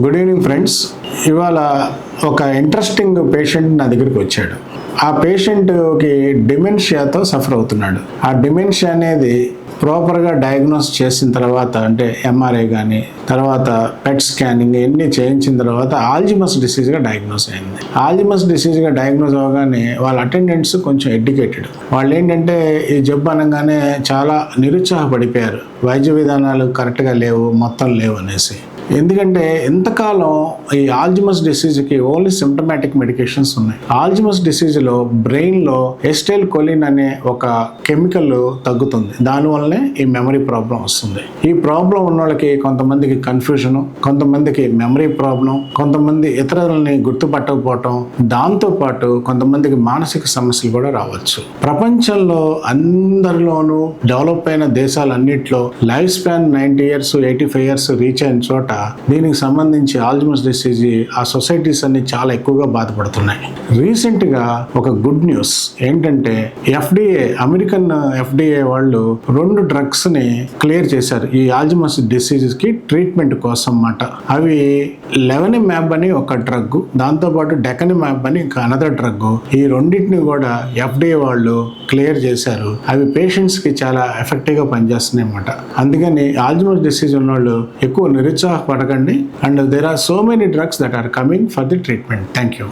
Good evening friends ఇవాళ ఒక interesting patient నా దగ్గరికి వచ్చాడు. ఆ పేషెంట్కి డిమెన్షియాతో సఫర్ అవుతున్నాడు. ఆ డిమెన్షియా అనేది ప్రాపర్గా డయాగ్నోస్ చేసిన తర్వాత అంటే ఎంఆర్ఐ కానీ తర్వాత పెట్ స్కానింగ్ ఇవన్నీ చేయించిన తర్వాత ఆల్జిమస్ డిసీజ్గా డయాగ్నోస్ అయింది. ఆల్జిమస్ డిసీజ్గా డయాగ్నోస్ అవ్వగానే వాళ్ళ అటెండెంట్స్ కొంచెం ఎడ్యుకేటెడ్ వాళ్ళు ఏంటంటే ఈ జబ్బు అనగానే చాలా నిరుత్సాహపడిపోయారు. వైద్య విధానాలు కరెక్ట్గా లేవు మొత్తం లేవు అనేసి. ఎందుకంటే ఎంతకాలం ఈ ఆల్జిమస్ డిసీజ్కి ఓన్లీ సిమ్టమాటిక్ మెడికేషన్స్ ఉన్నాయి. ఆల్జిమస్ డిసీజ్లో బ్రెయిన్లో ఎస్టైల్ కొలిన్ అనే ఒక కెమికల్ తగ్గుతుంది. దానివల్లనే ఈ మెమరీ ప్రాబ్లం వస్తుంది. ఈ ప్రాబ్లం ఉన్న వాళ్ళకి కొంతమందికి కన్ఫ్యూజన్ కొంతమందికి మెమరీ ప్రాబ్లం కొంతమంది ఇతరులని గుర్తుపట్టకపోవటం దాంతోపాటు కొంతమందికి మానసిక సమస్యలు కూడా రావచ్చు. ప్రపంచంలో అందరిలోనూ డెవలప్ అయిన దేశాలన్నింటిలో life span ninety years eighty five years reach అయిన చోట దీనికి సంబంధించి ఆల్జమస్ డిసీజ్ ఆ సొసైటీస్ అన్ని చాలా ఎక్కువగా బాధపడుతున్నాయి. రీసెంట్గా ఒక గుడ్ న్యూస్ ఏంటంటే ఎఫ్డిఏ అమెరికన్ ఎఫ్డిఏ వాళ్ళు రెండు డ్రగ్స్ని క్లియర్ చేశారు. ఈ ఆల్జమస్ డిసీజ్కి ట్రీట్మెంట్ కోసం అన్నమాట అవి లెవెన్ మ్యాప్ అని ఒక డ్రగ్ దాంతో పాటు డెకన్ మ్యాప్ అని ఇంకా అనదర్ డ్రగ్ ఈ రెండింటిని కూడా ఎఫ్డిఏ వాళ్ళు క్లియర్ చేశారు. అవి పేషెంట్స్కి చాలా ఎఫెక్టివ్గా పనిచేస్తున్నాయి అన్నమాట అందుకని ఆల్జమస్ డిసీజ్ ఉన్న వాళ్ళు ఎక్కువ పడకండి. And there are so many drugs that are coming for the treatment thank you